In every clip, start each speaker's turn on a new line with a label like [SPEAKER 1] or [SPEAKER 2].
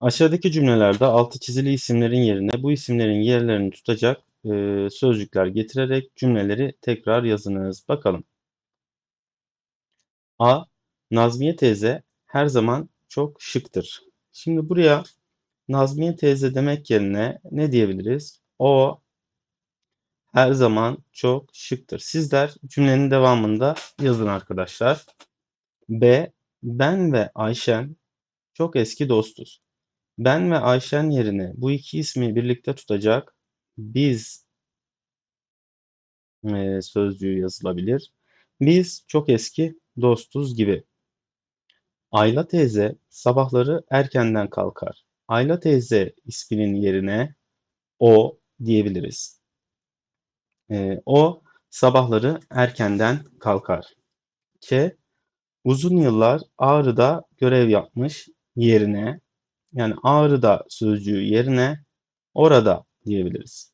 [SPEAKER 1] Aşağıdaki cümlelerde altı çizili isimlerin yerine bu isimlerin yerlerini tutacak e, sözcükler getirerek cümleleri tekrar yazınız. Bakalım. A. Nazmiye teyze her zaman çok şıktır. Şimdi buraya Nazmiye teyze demek yerine ne diyebiliriz? O her zaman çok şıktır. Sizler cümlenin devamında yazın arkadaşlar. B. Ben ve Ayşen çok eski dostuz. Ben ve Ayşen yerine bu iki ismi birlikte tutacak biz e, sözcüğü yazılabilir. Biz çok eski dostuz gibi. Ayla teyze sabahları erkenden kalkar. Ayla teyze isminin yerine o diyebiliriz. E, o sabahları erkenden kalkar. K. Uzun yıllar Ağrı'da görev yapmış yerine yani Ağrı'da sözcüğü yerine orada diyebiliriz.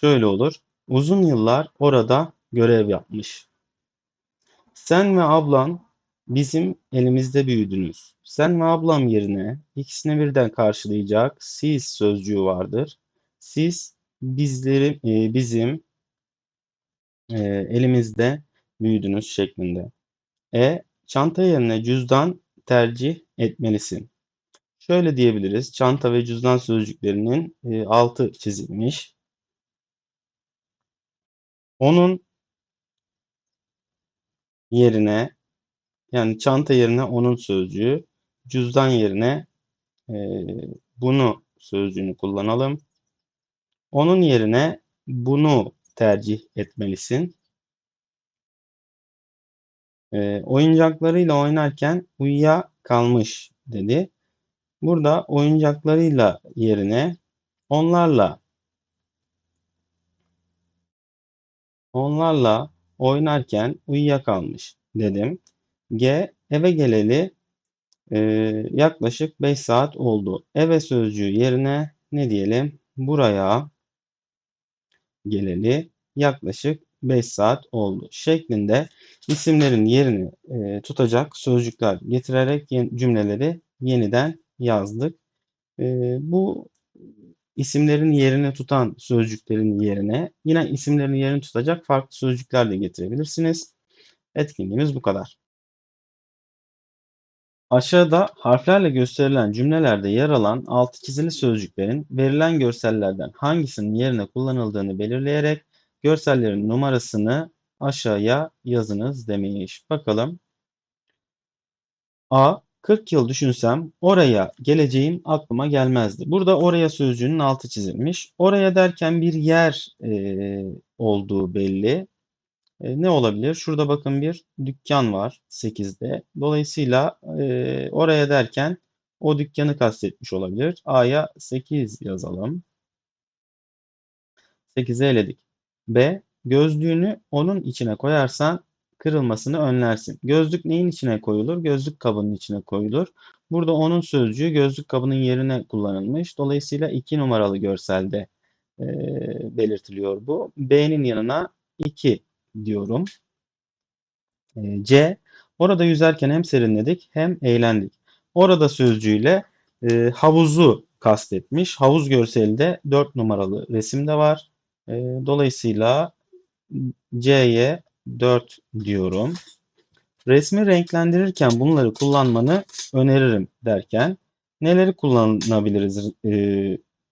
[SPEAKER 1] Şöyle olur. Uzun yıllar orada görev yapmış. Sen ve ablan bizim elimizde büyüdünüz. Sen ve ablam yerine ikisini birden karşılayacak siz sözcüğü vardır. Siz bizleri e, bizim e, elimizde büyüdünüz şeklinde. E çanta yerine cüzdan tercih etmelisin. Şöyle diyebiliriz. Çanta ve cüzdan sözcüklerinin e, altı çizilmiş. Onun yerine yani çanta yerine onun sözcüğü, cüzdan yerine e, bunu sözcüğünü kullanalım. Onun yerine bunu tercih etmelisin. E, oyuncaklarıyla oynarken uyuya kalmış dedi. Burada oyuncaklarıyla yerine onlarla onlarla oynarken uyuyakalmış dedim. G eve geleli e, yaklaşık 5 saat oldu. Eve sözcüğü yerine ne diyelim? Buraya geleli yaklaşık 5 saat oldu şeklinde isimlerin yerini e, tutacak sözcükler getirerek cümleleri yeniden yazdık. E, bu isimlerin yerini tutan sözcüklerin yerine yine isimlerin yerini tutacak farklı sözcükler de getirebilirsiniz. Etkinliğimiz bu kadar. Aşağıda harflerle gösterilen cümlelerde yer alan altı çizili sözcüklerin verilen görsellerden hangisinin yerine kullanıldığını belirleyerek görsellerin numarasını aşağıya yazınız demiş. Bakalım. A. 40 yıl düşünsem oraya geleceğim aklıma gelmezdi. Burada oraya sözcüğünün altı çizilmiş. Oraya derken bir yer e, olduğu belli. E, ne olabilir? Şurada bakın bir dükkan var 8'de. Dolayısıyla e, oraya derken o dükkanı kastetmiş olabilir. A'ya 8 yazalım. 8'i eledik. B. Gözlüğünü onun içine koyarsan kırılmasını önlersin. Gözlük neyin içine koyulur? Gözlük kabının içine koyulur. Burada onun sözcüğü gözlük kabının yerine kullanılmış. Dolayısıyla 2 numaralı görselde e, belirtiliyor bu. B'nin yanına 2 diyorum. E, C. Orada yüzerken hem serinledik hem eğlendik. Orada sözcüğüyle e, havuzu kastetmiş. Havuz görseli 4 numaralı resimde var. E, dolayısıyla C'ye 4 diyorum. Resmi renklendirirken bunları kullanmanı öneririm derken neleri kullanabiliriz e,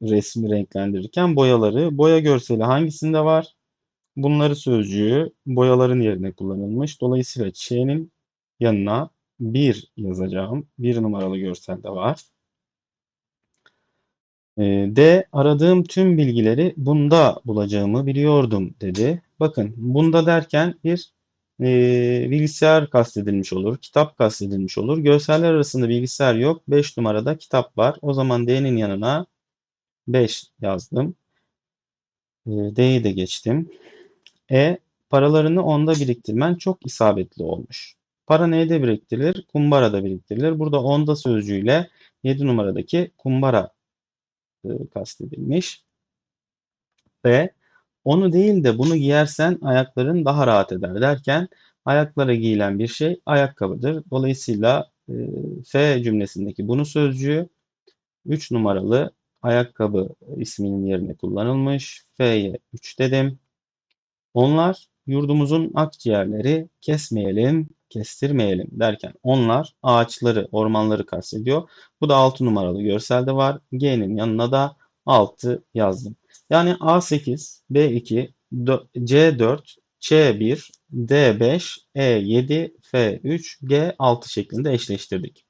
[SPEAKER 1] resmi renklendirirken? Boyaları. Boya görseli hangisinde var? Bunları sözcüğü boyaların yerine kullanılmış. Dolayısıyla Ç'nin yanına 1 yazacağım. 1 numaralı görselde var. E, D aradığım tüm bilgileri bunda bulacağımı biliyordum dedi. Bakın bunda derken bir e, bilgisayar kastedilmiş olur, kitap kastedilmiş olur. Görseller arasında bilgisayar yok. 5 numarada kitap var. O zaman D'nin yanına 5 yazdım. E, D'yi de geçtim. E paralarını onda biriktirmen çok isabetli olmuş. Para neyde biriktirilir? Kumbarada biriktirilir. Burada onda sözcüğüyle 7 numaradaki kumbara kastedilmiş. B onu değil de bunu giyersen ayakların daha rahat eder derken ayaklara giyilen bir şey ayakkabıdır. Dolayısıyla e, F cümlesindeki bunu sözcüğü 3 numaralı ayakkabı isminin yerine kullanılmış. F'ye 3 dedim. Onlar yurdumuzun akciğerleri kesmeyelim, kestirmeyelim derken onlar ağaçları, ormanları kastediyor. Bu da 6 numaralı görselde var. G'nin yanına da 6 yazdım. Yani A8, B2, C4, C1, D5, E7, F3, G6 şeklinde eşleştirdik.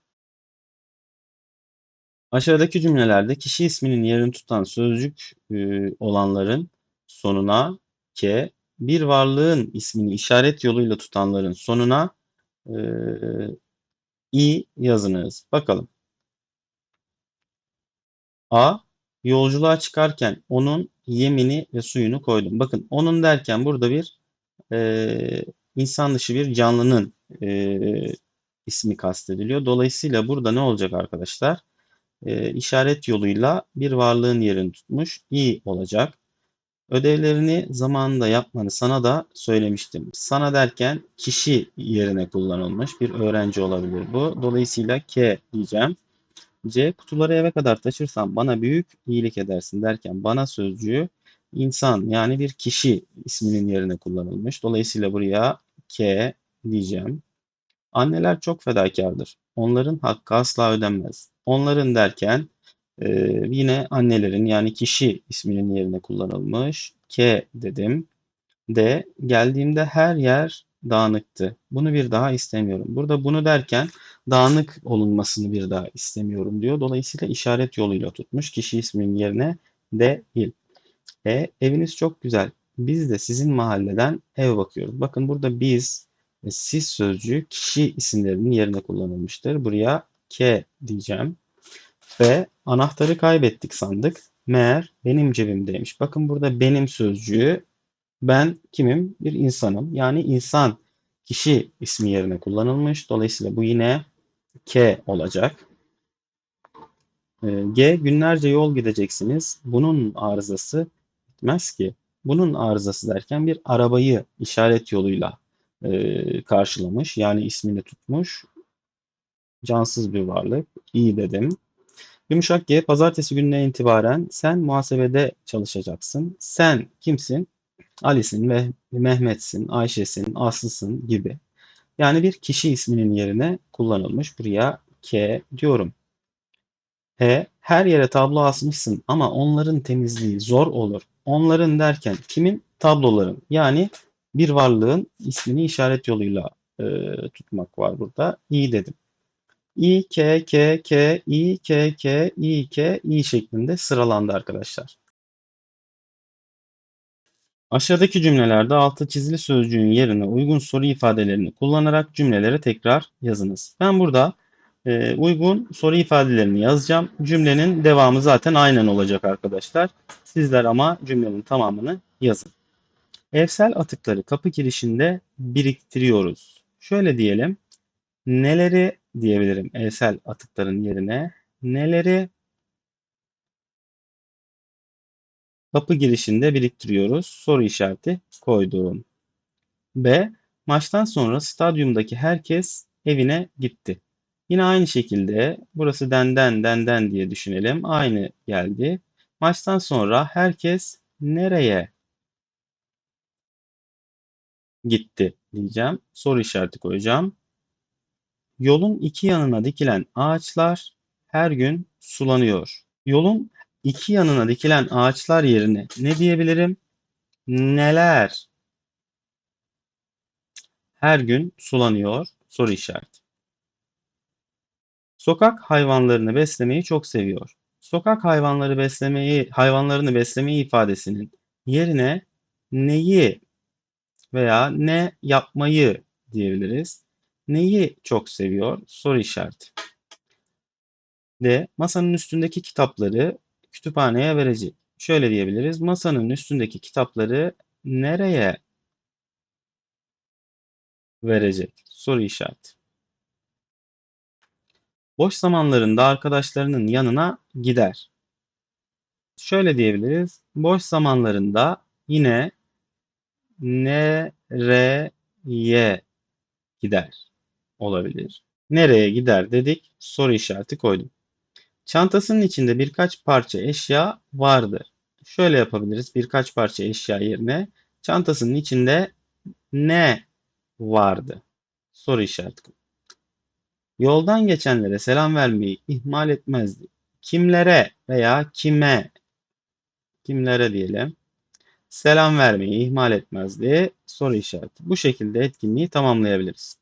[SPEAKER 1] Aşağıdaki cümlelerde kişi isminin yerini tutan sözcük e, olanların sonuna K, bir varlığın ismini işaret yoluyla tutanların sonuna i yazınız. Bakalım. A. Yolculuğa çıkarken onun yemini ve suyunu koydum. Bakın onun derken burada bir e, insan dışı bir canlının e, ismi kastediliyor. Dolayısıyla burada ne olacak arkadaşlar? E, işaret yoluyla bir varlığın yerini tutmuş i olacak. Ödevlerini zamanında yapmanı sana da söylemiştim. Sana derken kişi yerine kullanılmış bir öğrenci olabilir bu. Dolayısıyla K diyeceğim. C. Kutuları eve kadar taşırsan bana büyük iyilik edersin derken bana sözcüğü insan yani bir kişi isminin yerine kullanılmış. Dolayısıyla buraya K diyeceğim. Anneler çok fedakardır. Onların hakkı asla ödenmez. Onların derken e, yine annelerin yani kişi isminin yerine kullanılmış. K dedim. D. Geldiğimde her yer dağınıktı. Bunu bir daha istemiyorum. Burada bunu derken dağınık olunmasını bir daha istemiyorum diyor. Dolayısıyla işaret yoluyla tutmuş. Kişi isminin yerine değil. E, eviniz çok güzel. Biz de sizin mahalleden ev bakıyoruz. Bakın burada biz ve siz sözcüğü kişi isimlerinin yerine kullanılmıştır. Buraya K diyeceğim. Ve anahtarı kaybettik sandık. Meğer benim cebimdeymiş. Bakın burada benim sözcüğü ben kimim? Bir insanım. Yani insan kişi ismi yerine kullanılmış. Dolayısıyla bu yine K olacak. Ee, G günlerce yol gideceksiniz. Bunun arızası bitmez ki. Bunun arızası derken bir arabayı işaret yoluyla e, karşılamış. Yani ismini tutmuş. Cansız bir varlık. İyi dedim. Yumuşak G pazartesi gününe itibaren sen muhasebede çalışacaksın. Sen kimsin? Ali'sin ve Mehmet'sin, Ayşe'sin, Aslı'sın gibi. Yani bir kişi isminin yerine kullanılmış. Buraya K diyorum. H. Her yere tablo asmışsın ama onların temizliği zor olur. Onların derken kimin? Tabloların. Yani bir varlığın ismini işaret yoluyla e, tutmak var burada. İyi dedim. İ, K, K, K, İ, K, K, İ, K, İ şeklinde sıralandı arkadaşlar. Aşağıdaki cümlelerde altı çizili sözcüğün yerine uygun soru ifadelerini kullanarak cümleleri tekrar yazınız. Ben burada e, uygun soru ifadelerini yazacağım. Cümlenin devamı zaten aynen olacak arkadaşlar. Sizler ama cümlenin tamamını yazın. Evsel atıkları kapı girişinde biriktiriyoruz. Şöyle diyelim. Neleri diyebilirim evsel atıkların yerine? Neleri kapı girişinde biriktiriyoruz? Soru işareti koydum. B. Maçtan sonra stadyumdaki herkes evine gitti. Yine aynı şekilde burası denden denden diye düşünelim. Aynı geldi. Maçtan sonra herkes nereye gitti diyeceğim. Soru işareti koyacağım. Yolun iki yanına dikilen ağaçlar her gün sulanıyor. Yolun iki yanına dikilen ağaçlar yerine ne diyebilirim? Neler her gün sulanıyor? Soru işareti. Sokak hayvanlarını beslemeyi çok seviyor. Sokak hayvanları beslemeyi, hayvanlarını beslemeyi ifadesinin yerine neyi veya ne yapmayı diyebiliriz. Neyi çok seviyor? Soru işareti. D. Masanın üstündeki kitapları kütüphaneye verecek. Şöyle diyebiliriz. Masanın üstündeki kitapları nereye verecek? Soru işareti. Boş zamanlarında arkadaşlarının yanına gider. Şöyle diyebiliriz. Boş zamanlarında yine nereye gider olabilir. Nereye gider dedik. Soru işareti koydum. Çantasının içinde birkaç parça eşya vardı. Şöyle yapabiliriz. Birkaç parça eşya yerine çantasının içinde ne vardı? Soru işareti. Yoldan geçenlere selam vermeyi ihmal etmezdi. Kimlere veya kime kimlere diyelim selam vermeyi ihmal etmezdi. Soru işareti. Bu şekilde etkinliği tamamlayabiliriz.